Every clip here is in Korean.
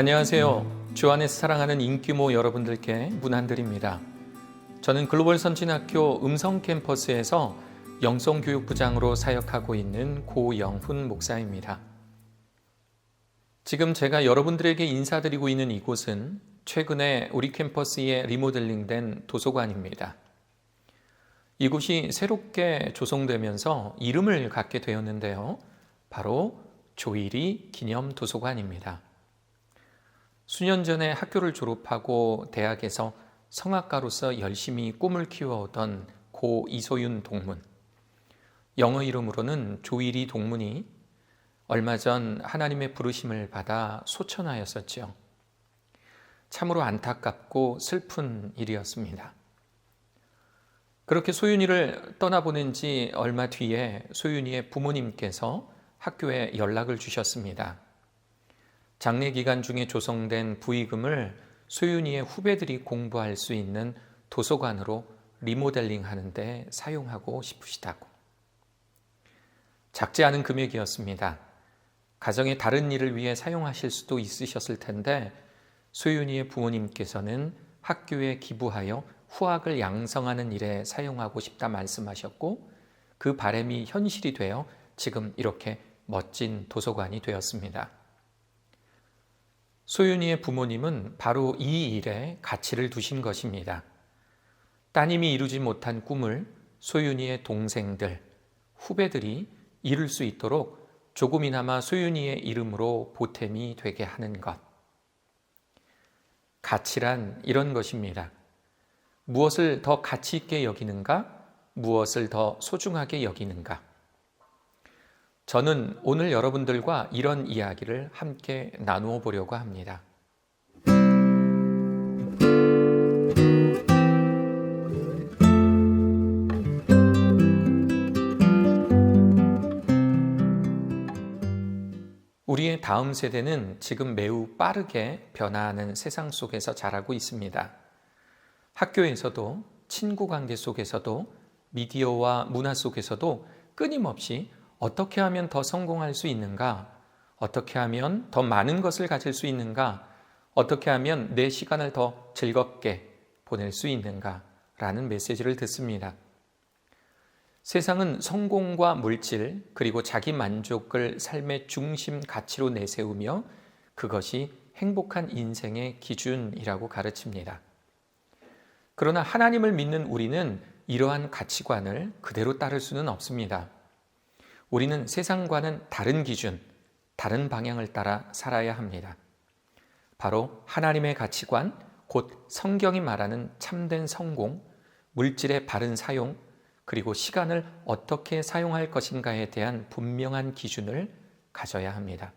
안녕하세요. 주 안에서 사랑하는 인기모 여러분들께 문안드립니다. 저는 글로벌 선진학교 음성 캠퍼스에서 영성교육부장으로 사역하고 있는 고영훈 목사입니다. 지금 제가 여러분들에게 인사드리고 있는 이곳은 최근에 우리 캠퍼스에 리모델링된 도서관입니다. 이곳이 새롭게 조성되면서 이름을 갖게 되었는데요. 바로 조일이 기념 도서관입니다. 수년 전에 학교를 졸업하고 대학에서 성악가로서 열심히 꿈을 키워오던 고 이소윤 동문. 영어 이름으로는 조일이 동문이 얼마 전 하나님의 부르심을 받아 소천하였었죠. 참으로 안타깝고 슬픈 일이었습니다. 그렇게 소윤이를 떠나보낸 지 얼마 뒤에 소윤이의 부모님께서 학교에 연락을 주셨습니다. 장례 기간 중에 조성된 부의금을 소윤이의 후배들이 공부할 수 있는 도서관으로 리모델링 하는데 사용하고 싶으시다고. 작지 않은 금액이었습니다. 가정의 다른 일을 위해 사용하실 수도 있으셨을 텐데 소윤이의 부모님께서는 학교에 기부하여 후학을 양성하는 일에 사용하고 싶다 말씀하셨고 그 바램이 현실이 되어 지금 이렇게 멋진 도서관이 되었습니다. 소윤이의 부모님은 바로 이 일에 가치를 두신 것입니다. 따님이 이루지 못한 꿈을 소윤이의 동생들, 후배들이 이룰 수 있도록 조금이나마 소윤이의 이름으로 보탬이 되게 하는 것. 가치란 이런 것입니다. 무엇을 더 가치 있게 여기는가? 무엇을 더 소중하게 여기는가? 저는 오늘 여러분들과 이런 이야기를 함께 나누어 보려고 합니다. 우리의 다음 세대는 지금 매우 빠르게 변화하는 세상 속에서 자라고 있습니다. 학교에서도 친구 관계 속에서도 미디어와 문화 속에서도 끊임없이 어떻게 하면 더 성공할 수 있는가? 어떻게 하면 더 많은 것을 가질 수 있는가? 어떻게 하면 내 시간을 더 즐겁게 보낼 수 있는가? 라는 메시지를 듣습니다. 세상은 성공과 물질, 그리고 자기 만족을 삶의 중심 가치로 내세우며 그것이 행복한 인생의 기준이라고 가르칩니다. 그러나 하나님을 믿는 우리는 이러한 가치관을 그대로 따를 수는 없습니다. 우리는 세상과는 다른 기준, 다른 방향을 따라 살아야 합니다. 바로 하나님의 가치관, 곧 성경이 말하는 참된 성공, 물질의 바른 사용, 그리고 시간을 어떻게 사용할 것인가에 대한 분명한 기준을 가져야 합니다.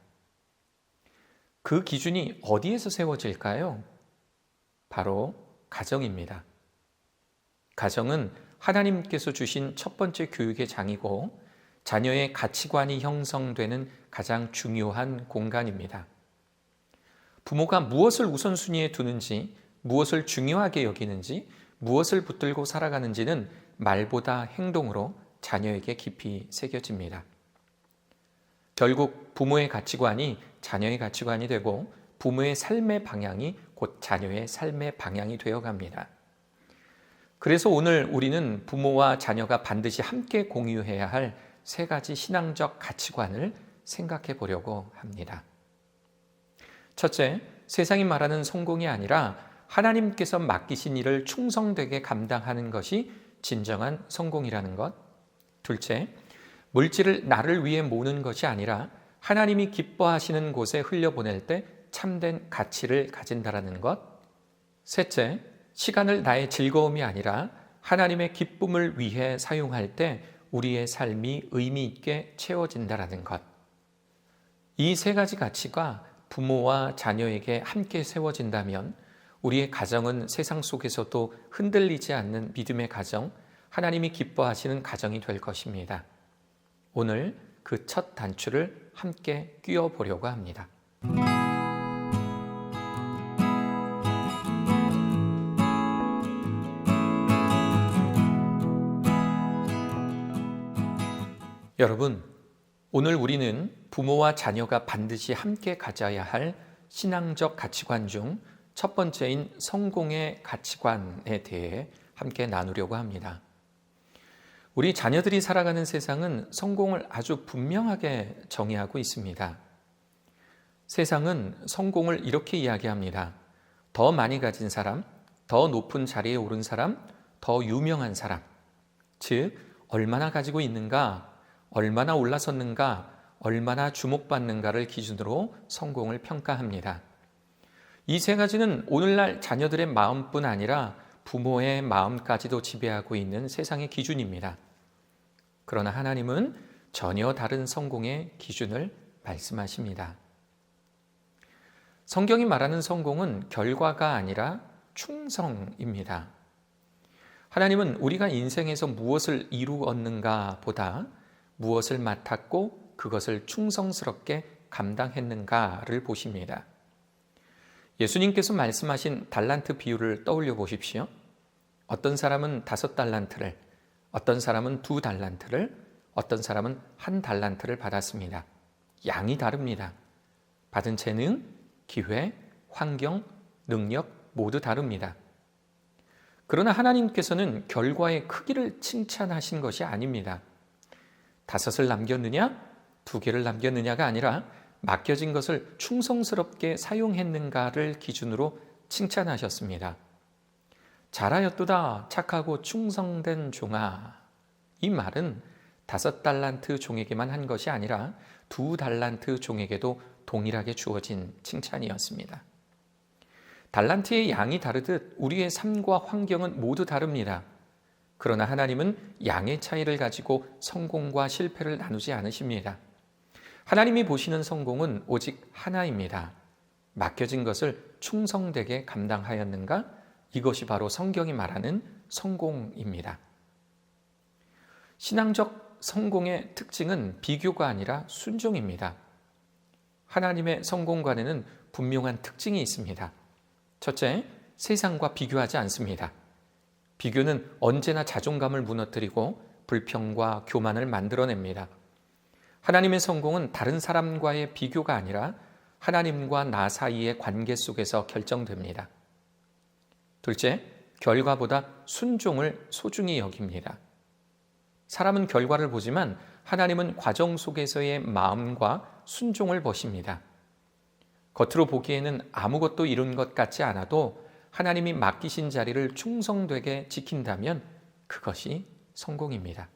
그 기준이 어디에서 세워질까요? 바로 가정입니다. 가정은 하나님께서 주신 첫 번째 교육의 장이고 자녀의 가치관이 형성되는 가장 중요한 공간입니다. 부모가 무엇을 우선순위에 두는지, 무엇을 중요하게 여기는지, 무엇을 붙들고 살아가는지는 말보다 행동으로 자녀에게 깊이 새겨집니다. 결국 부모의 가치관이 자녀의 가치관이 되고 부모의 삶의 방향이 곧 자녀의 삶의 방향이 되어 갑니다. 그래서 오늘 우리는 부모와 자녀가 반드시 함께 공유해야 할 세 가지 신앙적 가치관을 생각해 보려고 합니다. 첫째, 세상이 말하는 성공이 아니라 하나님께서 맡기신 일을 충성되게 감당하는 것이 진정한 성공이라는 것. 둘째, 물질을 나를 위해 모으는 것이 아니라 하나님이 기뻐하시는 곳에 흘려보낼 때 참된 가치를 가진다라는 것. 셋째, 시간을 나의 즐거움이 아니라 하나님의 기쁨을 위해 사용할 때 우리의 삶이 의미 있게 채워진다라는 것. 이 세 가지 가치가 부모와 자녀에게 함께 세워진다면 우리의 가정은 세상 속에서도 흔들리지 않는 믿음의 가정, 하나님이 기뻐하시는 가정이 될 것입니다. 오늘 그 첫 단추를 함께 끼워 보려고 합니다. 여러분, 오늘 우리는 부모와 자녀가 반드시 함께 가져야 할 신앙적 가치관 중 첫 번째인 성공의 가치관에 대해 함께 나누려고 합니다. 우리 자녀들이 살아가는 세상은 성공을 아주 분명하게 정의하고 있습니다. 세상은 성공을 이렇게 이야기합니다. 더 많이 가진 사람, 더 높은 자리에 오른 사람, 더 유명한 사람. 즉, 얼마나 가지고 있는가, 얼마나 올라섰는가, 얼마나 주목받는가를 기준으로 성공을 평가합니다. 이 세 가지는 오늘날 자녀들의 마음뿐 아니라 부모의 마음까지도 지배하고 있는 세상의 기준입니다. 그러나 하나님은 전혀 다른 성공의 기준을 말씀하십니다. 성경이 말하는 성공은 결과가 아니라 충성입니다. 하나님은 우리가 인생에서 무엇을 이루었는가 보다 무엇을 맡았고 그것을 충성스럽게 감당했는가를 보십니다. 예수님께서 말씀하신 달란트 비유를 떠올려 보십시오. 어떤 사람은 다섯 달란트를, 어떤 사람은 두 달란트를, 어떤 사람은 한 달란트를 받았습니다. 양이 다릅니다. 받은 재능, 기회, 환경, 능력 모두 다릅니다. 그러나 하나님께서는 결과의 크기를 칭찬하신 것이 아닙니다. 다섯을 남겼느냐, 두 개를 남겼느냐가 아니라 맡겨진 것을 충성스럽게 사용했는가를 기준으로 칭찬하셨습니다. 잘하였도다 착하고 충성된 종아. 이 말은 다섯 달란트 종에게만 한 것이 아니라 두 달란트 종에게도 동일하게 주어진 칭찬이었습니다. 달란트의 양이 다르듯 우리의 삶과 환경은 모두 다릅니다. 그러나 하나님은 양의 차이를 가지고 성공과 실패를 나누지 않으십니다. 하나님이 보시는 성공은 오직 하나입니다. 맡겨진 것을 충성되게 감당하였는가? 이것이 바로 성경이 말하는 성공입니다. 신앙적 성공의 특징은 비교가 아니라 순종입니다. 하나님의 성공관에는 분명한 특징이 있습니다. 첫째, 세상과 비교하지 않습니다. 비교는 언제나 자존감을 무너뜨리고 불평과 교만을 만들어냅니다. 하나님의 성공은 다른 사람과의 비교가 아니라 하나님과 나 사이의 관계 속에서 결정됩니다. 둘째, 결과보다 순종을 소중히 여깁니다. 사람은 결과를 보지만 하나님은 과정 속에서의 마음과 순종을 보십니다. 겉으로 보기에는 아무것도 이룬 것 같지 않아도 하나님이 맡기신 자리를 충성되게 지킨다면 그것이 성공입니다.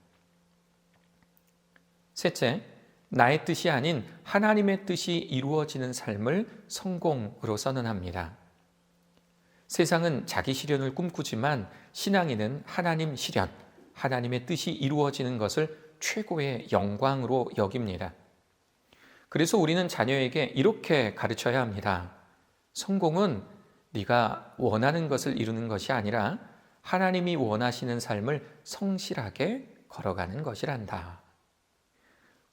셋째, 나의 뜻이 아닌 하나님의 뜻이 이루어지는 삶을 성공으로 선언합니다. 세상은 자기 실현을 꿈꾸지만 신앙인은 하나님 실현, 하나님의 뜻이 이루어지는 것을 최고의 영광으로 여깁니다. 그래서 우리는 자녀에게 이렇게 가르쳐야 합니다. 성공은 네가 원하는 것을 이루는 것이 아니라 하나님이 원하시는 삶을 성실하게 걸어가는 것이란다.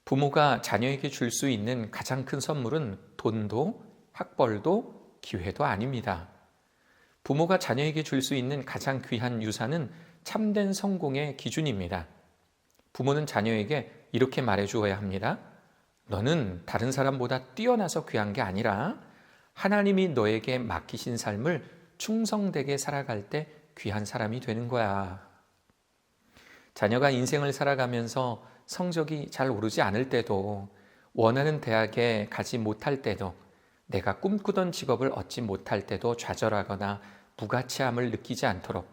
부모가 자녀에게 줄 수 있는 가장 큰 선물은 돈도 학벌도 기회도 아닙니다. 부모가 자녀에게 줄 수 있는 가장 귀한 유산은 참된 성공의 기준입니다. 부모는 자녀에게 이렇게 말해 주어야 합니다. 너는 다른 사람보다 뛰어나서 귀한 게 아니라 하나님이 너에게 맡기신 삶을 충성되게 살아갈 때 귀한 사람이 되는 거야. 자녀가 인생을 살아가면서 성적이 잘 오르지 않을 때도 원하는 대학에 가지 못할 때도 내가 꿈꾸던 직업을 얻지 못할 때도 좌절하거나 무가치함을 느끼지 않도록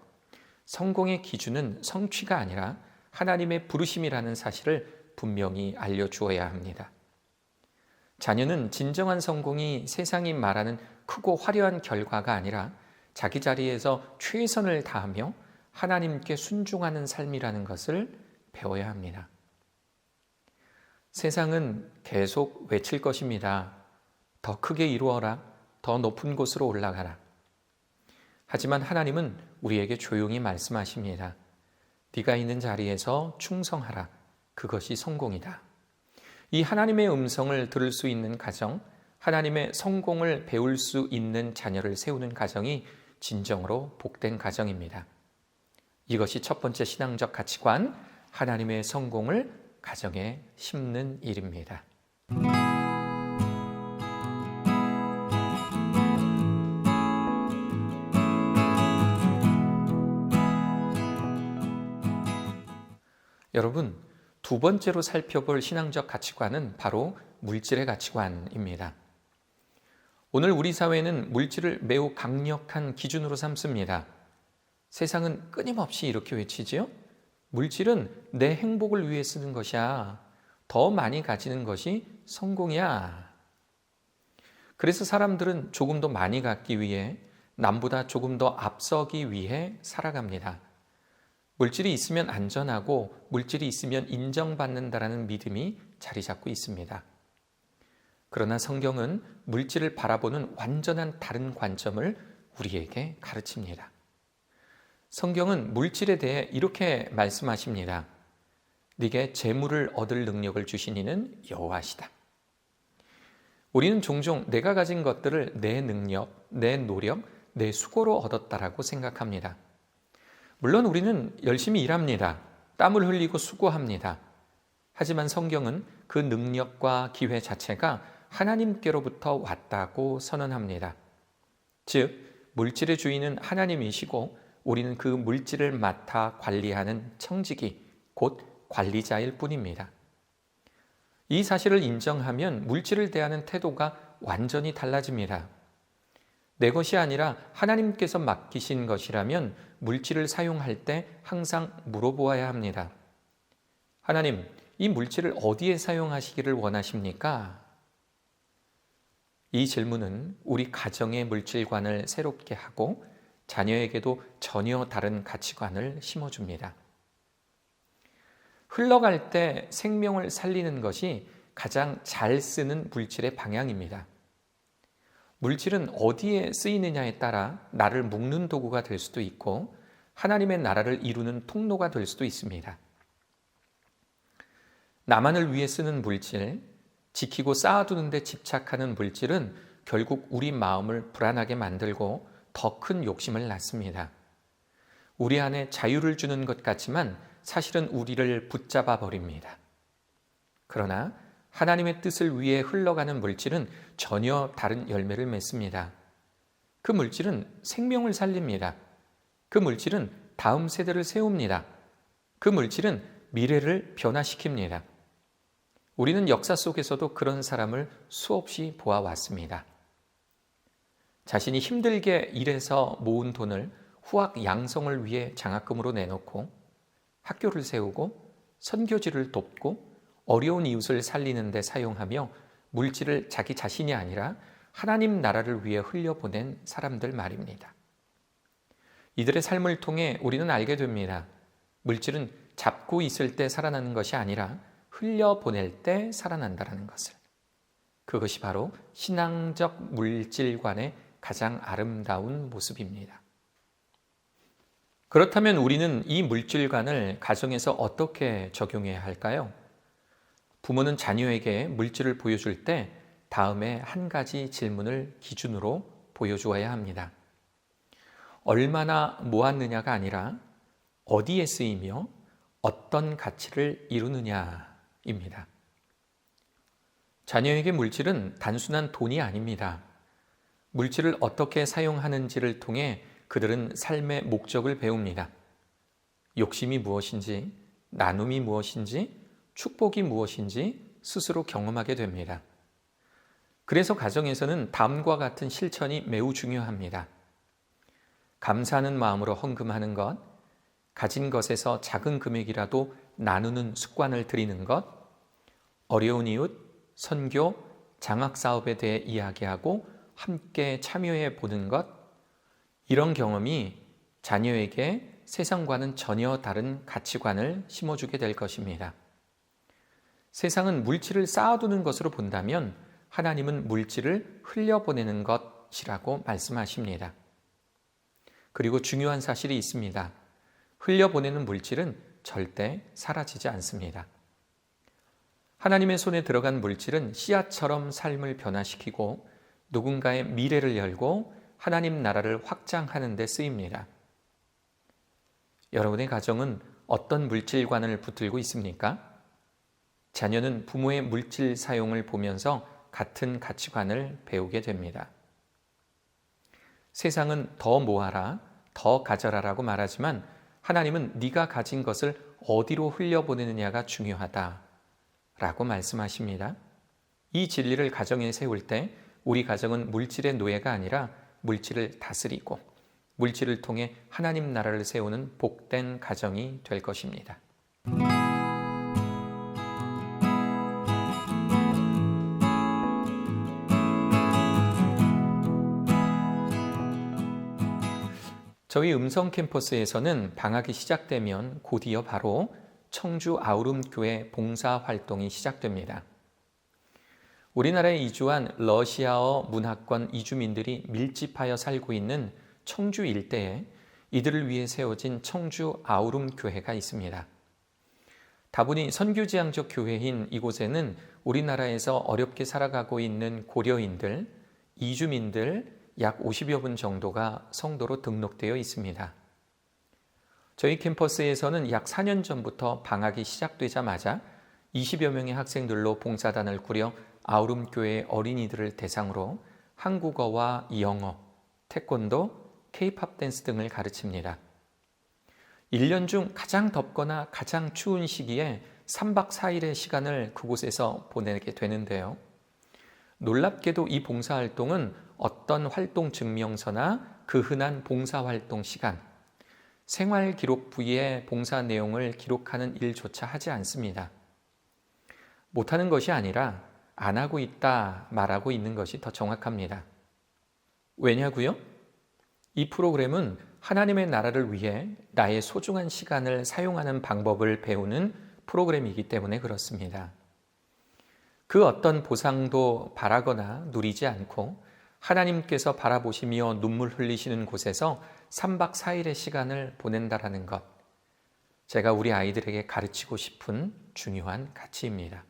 성공의 기준은 성취가 아니라 하나님의 부르심이라는 사실을 분명히 알려주어야 합니다. 자녀는 진정한 성공이 세상이 말하는 크고 화려한 결과가 아니라 자기 자리에서 최선을 다하며 하나님께 순종하는 삶이라는 것을 배워야 합니다. 세상은 계속 외칠 것입니다. 더 크게 이루어라. 더 높은 곳으로 올라가라. 하지만 하나님은 우리에게 조용히 말씀하십니다. 네가 있는 자리에서 충성하라. 그것이 성공이다. 이 하나님의 음성을 들을 수 있는 가정, 하나님의 성공을 배울 수 있는 자녀를 세우는 가정이 진정으로 복된 가정입니다. 이것이 첫 번째 신앙적 가치관, 하나님의 성공을 가정에 심는 일입니다. 여러분, 두 번째로 살펴볼 신앙적 가치관은 바로 물질의 가치관입니다. 오늘 우리 사회는 물질을 매우 강력한 기준으로 삼습니다. 세상은 끊임없이 이렇게 외치지요? 물질은 내 행복을 위해 쓰는 것이야. 더 많이 가지는 것이 성공이야. 그래서 사람들은 조금 더 많이 갖기 위해 남보다 조금 더 앞서기 위해 살아갑니다. 물질이 있으면 안전하고 물질이 있으면 인정받는다라는 믿음이 자리 잡고 있습니다. 그러나 성경은 물질을 바라보는 완전한 다른 관점을 우리에게 가르칩니다. 성경은 물질에 대해 이렇게 말씀하십니다. 네게 재물을 얻을 능력을 주신 이는 여호와시다. 우리는 종종 내가 가진 것들을 내 능력, 내 노력, 내 수고로 얻었다라고 생각합니다. 물론 우리는 열심히 일합니다. 땀을 흘리고 수고합니다. 하지만 성경은 그 능력과 기회 자체가 하나님께로부터 왔다고 선언합니다. 즉, 물질의 주인은 하나님이시고 우리는 그 물질을 맡아 관리하는 청직이 곧 관리자일 뿐입니다. 이 사실을 인정하면 물질을 대하는 태도가 완전히 달라집니다. 내 것이 아니라 하나님께서 맡기신 것이라면 물질을 사용할 때 항상 물어보아야 합니다. 하나님, 이 물질을 어디에 사용하시기를 원하십니까? 이 질문은 우리 가정의 물질관을 새롭게 하고 자녀에게도 전혀 다른 가치관을 심어줍니다. 흘러갈 때 생명을 살리는 것이 가장 잘 쓰는 물질의 방향입니다. 물질은 어디에 쓰이느냐에 따라 나를 묶는 도구가 될 수도 있고 하나님의 나라를 이루는 통로가 될 수도 있습니다. 나만을 위해 쓰는 물질, 지키고 쌓아두는데 집착하는 물질은 결국 우리 마음을 불안하게 만들고 더 큰 욕심을 낳습니다. 우리 안에 자유를 주는 것 같지만 사실은 우리를 붙잡아 버립니다. 그러나 하나님의 뜻을 위해 흘러가는 물질은 전혀 다른 열매를 맺습니다. 그 물질은 생명을 살립니다. 그 물질은 다음 세대를 세웁니다. 그 물질은 미래를 변화시킵니다. 우리는 역사 속에서도 그런 사람을 수없이 보아왔습니다. 자신이 힘들게 일해서 모은 돈을 후학 양성을 위해 장학금으로 내놓고 학교를 세우고 선교지를 돕고 어려운 이웃을 살리는 데 사용하며 물질을 자기 자신이 아니라 하나님 나라를 위해 흘려보낸 사람들 말입니다. 이들의 삶을 통해 우리는 알게 됩니다. 물질은 잡고 있을 때 살아나는 것이 아니라 흘려보낼 때 살아난다는 것을. 그것이 바로 신앙적 물질관의 가장 아름다운 모습입니다. 그렇다면 우리는 이 물질관을 가정에서 어떻게 적용해야 할까요? 부모는 자녀에게 물질을 보여줄 때 다음에 한 가지 질문을 기준으로 보여주어야 합니다. 얼마나 모았느냐가 아니라 어디에 쓰이며 어떤 가치를 이루느냐입니다. 자녀에게 물질은 단순한 돈이 아닙니다. 물질을 어떻게 사용하는지를 통해 그들은 삶의 목적을 배웁니다. 욕심이 무엇인지, 나눔이 무엇인지, 축복이 무엇인지 스스로 경험하게 됩니다. 그래서 가정에서는 다음과 같은 실천이 매우 중요합니다. 감사하는 마음으로 헌금하는 것, 가진 것에서 작은 금액이라도 나누는 습관을 들이는 것, 어려운 이웃, 선교, 장학 사업에 대해 이야기하고 함께 참여해 보는 것, 이런 경험이 자녀에게 세상과는 전혀 다른 가치관을 심어주게 될 것입니다. 세상은 물질을 쌓아두는 것으로 본다면 하나님은 물질을 흘려보내는 것이라고 말씀하십니다. 그리고 중요한 사실이 있습니다. 흘려보내는 물질은 절대 사라지지 않습니다. 하나님의 손에 들어간 물질은 씨앗처럼 삶을 변화시키고 누군가의 미래를 열고 하나님 나라를 확장하는 데 쓰입니다. 여러분의 가정은 어떤 물질관을 붙들고 있습니까? 자녀는 부모의 물질 사용을 보면서 같은 가치관을 배우게 됩니다. 세상은 더 모아라, 더 가져라라고 말하지만 하나님은 네가 가진 것을 어디로 흘려보내느냐가 중요하다라고 말씀하십니다. 이 진리를 가정에 세울 때 우리 가정은 물질의 노예가 아니라 물질을 다스리고 물질을 통해 하나님 나라를 세우는 복된 가정이 될 것입니다. 저희 음성 캠퍼스에서는 방학이 시작되면 곧이어 바로 청주 아우름교회 봉사 활동이 시작됩니다. 우리나라에 이주한 러시아어 문화권 이주민들이 밀집하여 살고 있는 청주 일대에 이들을 위해 세워진 청주 아우름 교회가 있습니다. 다분히 선교지향적 교회인 이곳에는 우리나라에서 어렵게 살아가고 있는 고려인들, 이주민들 약 50여 분 정도가 성도로 등록되어 있습니다. 저희 캠퍼스에서는 약 4년 전부터 방학이 시작되자마자 20여 명의 학생들로 봉사단을 꾸려 아우름교회 어린이들을 대상으로 한국어와 영어, 태권도, 케이팝 댄스 등을 가르칩니다. 1년 중 가장 덥거나 가장 추운 시기에 3박 4일의 시간을 그곳에서 보내게 되는데요. 놀랍게도 이 봉사활동은 어떤 활동 증명서나 그 흔한 봉사활동 시간, 생활 기록 부위의 봉사 내용을 기록하는 일조차 하지 않습니다. 못하는 것이 아니라 안 하고 있다 말하고 있는 것이 더 정확합니다. 왜냐고요? 이 프로그램은 하나님의 나라를 위해 나의 소중한 시간을 사용하는 방법을 배우는 프로그램이기 때문에 그렇습니다. 그 어떤 보상도 바라거나 누리지 않고 하나님께서 바라보시며 눈물 흘리시는 곳에서 3박 4일의 시간을 보낸다라는 것. 제가 우리 아이들에게 가르치고 싶은 중요한 가치입니다.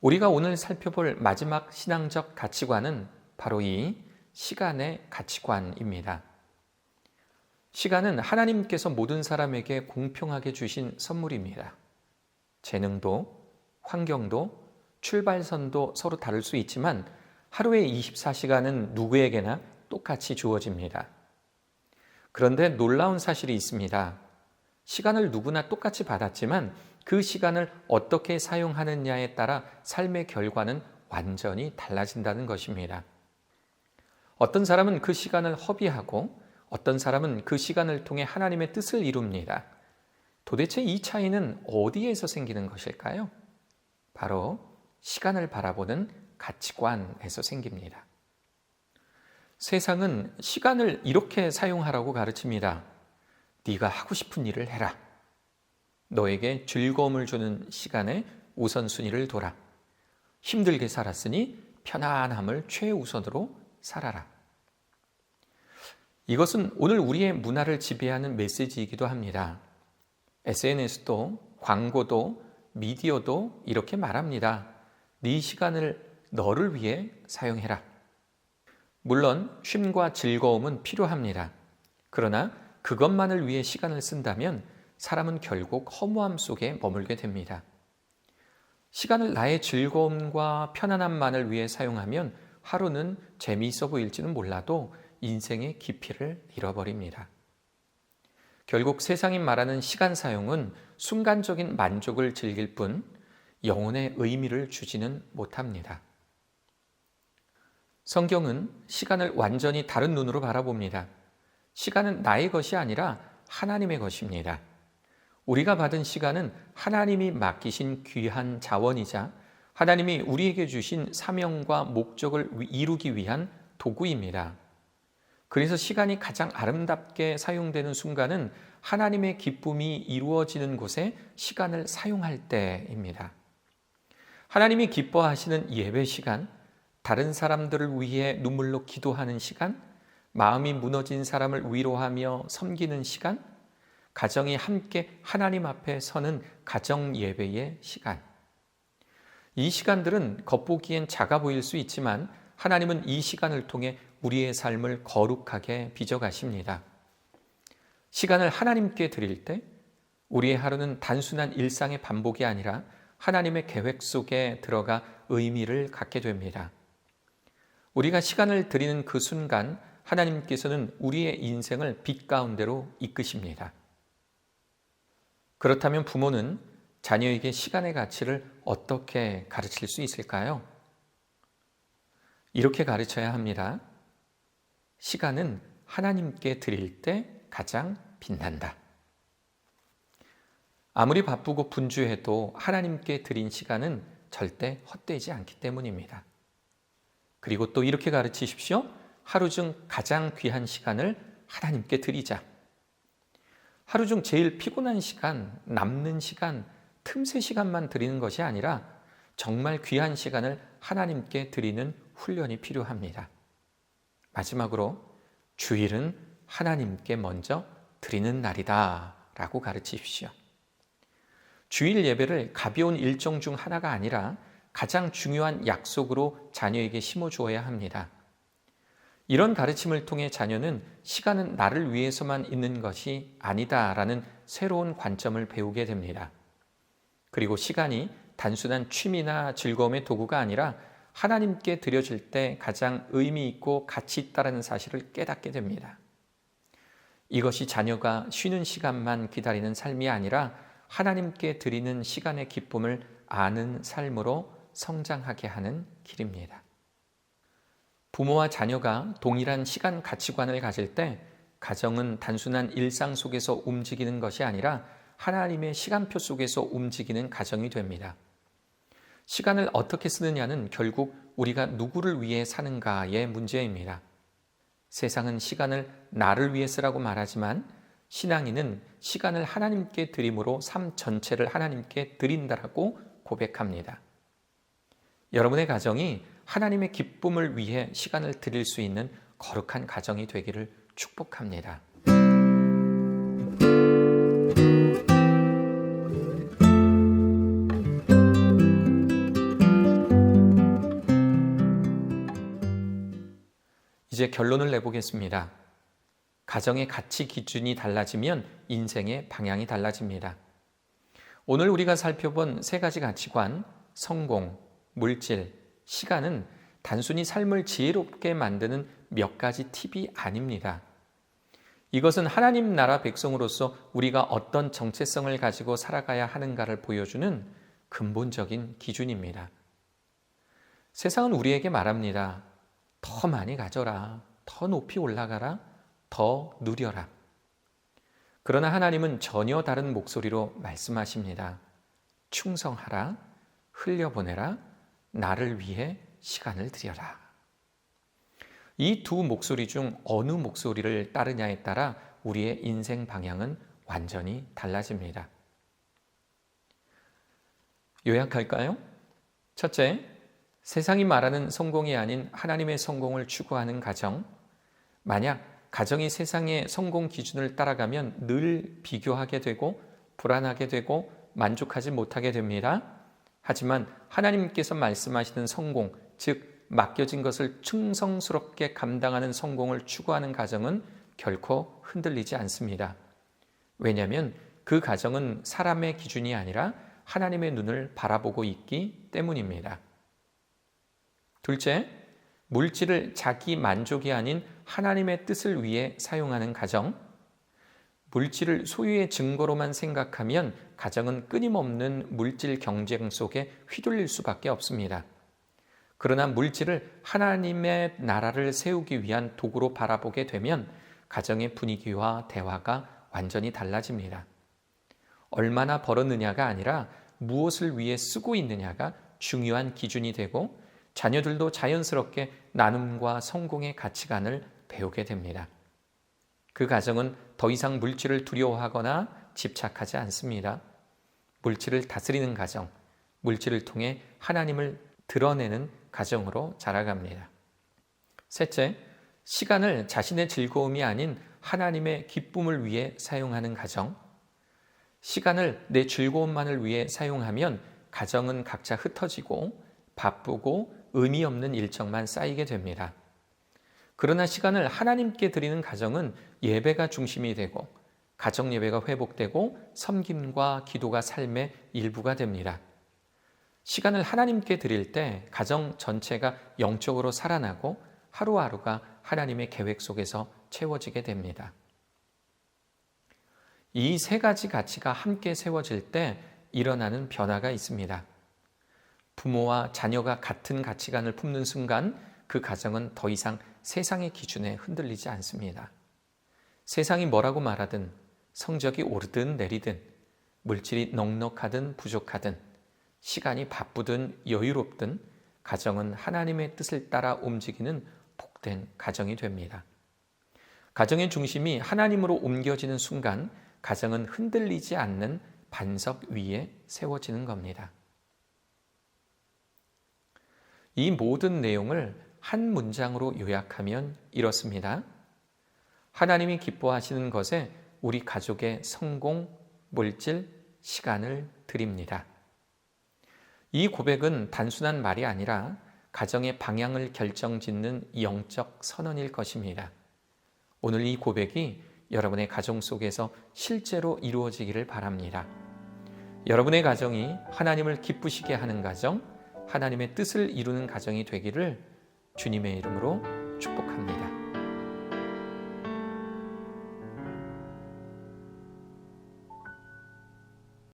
우리가 오늘 살펴볼 마지막 신앙적 가치관은 바로 이 시간의 가치관입니다. 시간은 하나님께서 모든 사람에게 공평하게 주신 선물입니다. 재능도, 환경도, 출발선도 서로 다를 수 있지만 하루의 24시간은 누구에게나 똑같이 주어집니다. 그런데 놀라운 사실이 있습니다. 시간을 누구나 똑같이 받았지만 그 시간을 어떻게 사용하느냐에 따라 삶의 결과는 완전히 달라진다는 것입니다. 어떤 사람은 그 시간을 허비하고 어떤 사람은 그 시간을 통해 하나님의 뜻을 이룹니다. 도대체 이 차이는 어디에서 생기는 것일까요? 바로 시간을 바라보는 가치관에서 생깁니다. 세상은 시간을 이렇게 사용하라고 가르칩니다. 네가 하고 싶은 일을 해라. 너에게 즐거움을 주는 시간에 우선순위를 둬라. 힘들게 살았으니 편안함을 최우선으로 살아라. 이것은 오늘 우리의 문화를 지배하는 메시지이기도 합니다. SNS도 광고도 미디어도 이렇게 말합니다. 네 시간을 너를 위해 사용해라. 물론 쉼과 즐거움은 필요합니다. 그러나 그것만을 위해 시간을 쓴다면 사람은 결국 허무함 속에 머물게 됩니다. 시간을 나의 즐거움과 편안함만을 위해 사용하면 하루는 재미있어 보일지는 몰라도 인생의 깊이를 잃어버립니다. 결국 세상이 말하는 시간 사용은 순간적인 만족을 즐길 뿐 영혼의 의미를 주지는 못합니다. 성경은 시간을 완전히 다른 눈으로 바라봅니다. 시간은 나의 것이 아니라 하나님의 것입니다. 우리가 받은 시간은 하나님이 맡기신 귀한 자원이자 하나님이 우리에게 주신 사명과 목적을 이루기 위한 도구입니다. 그래서 시간이 가장 아름답게 사용되는 순간은 하나님의 기쁨이 이루어지는 곳에 시간을 사용할 때입니다. 하나님이 기뻐하시는 예배 시간, 다른 사람들을 위해 눈물로 기도하는 시간, 마음이 무너진 사람을 위로하며 섬기는 시간, 가정이 함께 하나님 앞에 서는 가정 예배의 시간. 이 시간들은 겉보기엔 작아 보일 수 있지만 하나님은 이 시간을 통해 우리의 삶을 거룩하게 빚어가십니다. 시간을 하나님께 드릴 때 우리의 하루는 단순한 일상의 반복이 아니라 하나님의 계획 속에 들어가 의미를 갖게 됩니다. 우리가 시간을 드리는 그 순간 하나님께서는 우리의 인생을 빛 가운데로 이끄십니다. 그렇다면 부모는 자녀에게 시간의 가치를 어떻게 가르칠 수 있을까요? 이렇게 가르쳐야 합니다. 시간은 하나님께 드릴 때 가장 빛난다. 아무리 바쁘고 분주해도 하나님께 드린 시간은 절대 헛되지 않기 때문입니다. 그리고 또 이렇게 가르치십시오. 하루 중 가장 귀한 시간을 하나님께 드리자. 하루 중 제일 피곤한 시간, 남는 시간, 틈새 시간만 드리는 것이 아니라 정말 귀한 시간을 하나님께 드리는 훈련이 필요합니다. 마지막으로 주일은 하나님께 먼저 드리는 날이다 라고 가르치십시오. 주일 예배를 가벼운 일정 중 하나가 아니라 가장 중요한 약속으로 자녀에게 심어 주어야 합니다. 이런 가르침을 통해 자녀는 시간은 나를 위해서만 있는 것이 아니다라는 새로운 관점을 배우게 됩니다. 그리고 시간이 단순한 취미나 즐거움의 도구가 아니라 하나님께 드려질 때 가장 의미 있고 가치 있다는 사실을 깨닫게 됩니다. 이것이 자녀가 쉬는 시간만 기다리는 삶이 아니라 하나님께 드리는 시간의 기쁨을 아는 삶으로 성장하게 하는 길입니다. 부모와 자녀가 동일한 시간 가치관을 가질 때 가정은 단순한 일상 속에서 움직이는 것이 아니라 하나님의 시간표 속에서 움직이는 가정이 됩니다. 시간을 어떻게 쓰느냐는 결국 우리가 누구를 위해 사는가의 문제입니다. 세상은 시간을 나를 위해 쓰라고 말하지만 신앙인은 시간을 하나님께 드림으로 삶 전체를 하나님께 드린다라고 고백합니다. 여러분의 가정이 하나님의 기쁨을 위해 시간을 드릴 수 있는 거룩한 가정이 되기를 축복합니다. 이제 결론을 내보겠습니다. 가정의 가치 기준이 달라지면 인생의 방향이 달라집니다. 오늘 우리가 살펴본 세 가지 가치관, 성공, 물질, 시간은 단순히 삶을 지혜롭게 만드는 몇 가지 팁이 아닙니다. 이것은 하나님 나라 백성으로서 우리가 어떤 정체성을 가지고 살아가야 하는가를 보여주는 근본적인 기준입니다. 세상은 우리에게 말합니다. 더 많이 가져라. 더 높이 올라가라. 더 누려라. 그러나 하나님은 전혀 다른 목소리로 말씀하십니다. 충성하라. 흘려보내라. 나를 위해 시간을 들여라. 이 두 목소리 중 어느 목소리를 따르냐에 따라 우리의 인생 방향은 완전히 달라집니다. 요약할까요? 첫째, 세상이 말하는 성공이 아닌 하나님의 성공을 추구하는 가정. 만약 가정이 세상의 성공 기준을 따라가면 늘 비교하게 되고 불안하게 되고 만족하지 못하게 됩니다. 하지만 하나님께서 말씀하시는 성공, 즉 맡겨진 것을 충성스럽게 감당하는 성공을 추구하는 가정은 결코 흔들리지 않습니다. 왜냐하면 그 가정은 사람의 기준이 아니라 하나님의 눈을 바라보고 있기 때문입니다. 둘째, 물질을 자기 만족이 아닌 하나님의 뜻을 위해 사용하는 가정. 물질을 소유의 증거로만 생각하면 가정은 끊임없는 물질 경쟁 속에 휘둘릴 수밖에 없습니다. 그러나 물질을 하나님의 나라를 세우기 위한 도구로 바라보게 되면 가정의 분위기와 대화가 완전히 달라집니다. 얼마나 벌었느냐가 아니라 무엇을 위해 쓰고 있느냐가 중요한 기준이 되고 자녀들도 자연스럽게 나눔과 성공의 가치관을 배우게 됩니다. 그 가정은 더 이상 물질을 두려워하거나 집착하지 않습니다. 물질을 다스리는 가정, 물질을 통해 하나님을 드러내는 가정으로 자라갑니다. 셋째, 시간을 자신의 즐거움이 아닌 하나님의 기쁨을 위해 사용하는 가정. 시간을 내 즐거움만을 위해 사용하면 가정은 각자 흩어지고 바쁘고 의미 없는 일정만 쌓이게 됩니다. 그러나 시간을 하나님께 드리는 가정은 예배가 중심이 되고 가정 예배가 회복되고 섬김과 기도가 삶의 일부가 됩니다. 시간을 하나님께 드릴 때 가정 전체가 영적으로 살아나고 하루하루가 하나님의 계획 속에서 채워지게 됩니다. 이 세 가지 가치가 함께 세워질 때 일어나는 변화가 있습니다. 부모와 자녀가 같은 가치관을 품는 순간 그 가정은 더 이상 세상의 기준에 흔들리지 않습니다. 세상이 뭐라고 말하든 성적이 오르든 내리든 물질이 넉넉하든 부족하든 시간이 바쁘든 여유롭든 가정은 하나님의 뜻을 따라 움직이는 복된 가정이 됩니다. 가정의 중심이 하나님으로 옮겨지는 순간 가정은 흔들리지 않는 반석 위에 세워지는 겁니다. 이 모든 내용을 한 문장으로 요약하면 이렇습니다. 하나님이 기뻐하시는 것에 우리 가족의 성공, 물질, 시간을 드립니다. 이 고백은 단순한 말이 아니라 가정의 방향을 결정짓는 영적 선언일 것입니다. 오늘 이 고백이 여러분의 가정 속에서 실제로 이루어지기를 바랍니다. 여러분의 가정이 하나님을 기쁘시게 하는 가정, 하나님의 뜻을 이루는 가정이 되기를 주님의 이름으로 축복합니다.